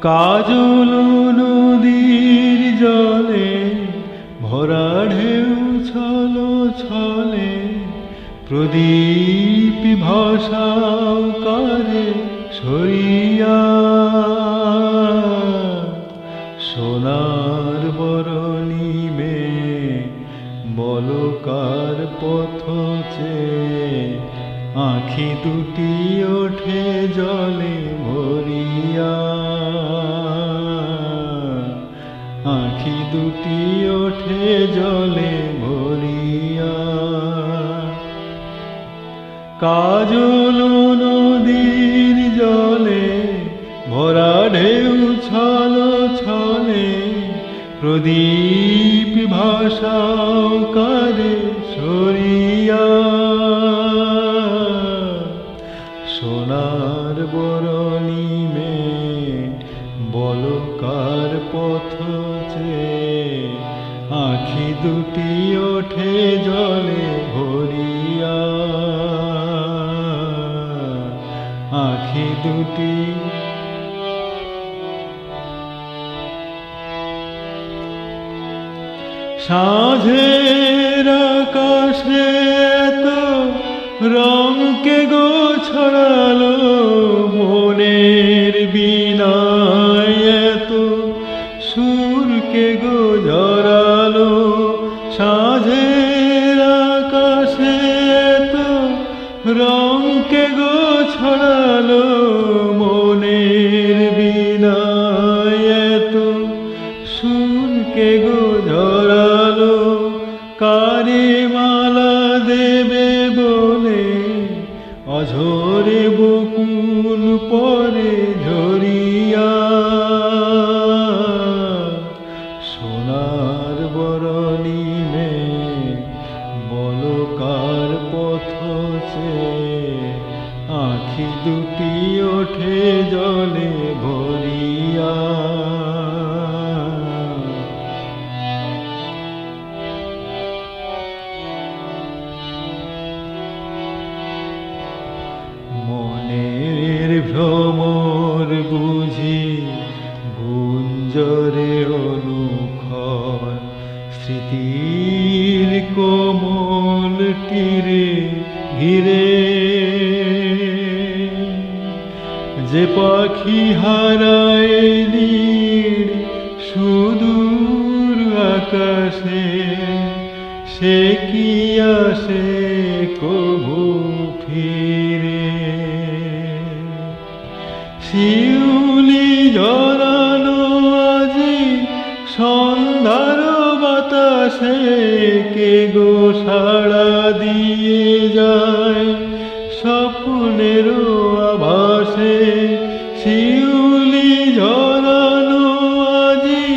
কাজল নদীর জলে, ভরা ঢেউ ছলো ছলে, প্রদীপ ভাষাও কারে সরিয়া। সোনার বরণী মে বলকার পথ চেয়ে আখি দুটি ওঠে জলে ভরিয়া। আখি দুটি ওঠে জলে ভরিয়া। কাজল নদীর জলে ভরা ঢেউ ছল ছলে প্রদীপ ভাষাও দুটি ওঠে জলে ভরিয়া। আখি দুটি। সাঁঝের আকাশে তো রঙকে গো ছড়ালো মনের বিনায় এত সুরকে গো জড়ালো কারে মালা দেবে বলে অঝরে বকুল পরে ঝরিয়া। সোনার বরণী মে বলকার পথ চেয়ে আখি দুটি ওঠে জলে স্মৃতির কোমল তীরে ঘিরে। যে পাখি হারায় সুদূর আকাশে, সে কি আসে কবু ফিরে? শিউলি বাতাসে কে গো সাড়া দিয়ে যায়? স্বপ্নের আভাসে শিউলি ঝরানো আজি,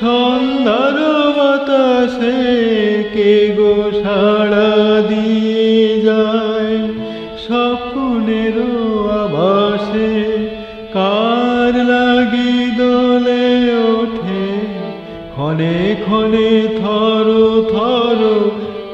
সন্ধ্যার বাতাসে কে গো সাড়া দিয়ে যায়? স্বপ্নের আভাসে কার লাগি দলে ওঠে? থর থর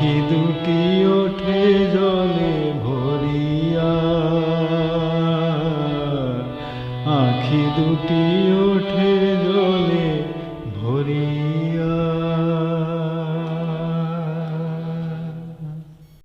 আখি দুটি ওঠে জলে ভরিয়া। আখি দুটি ওঠে জলে ভরিয়া।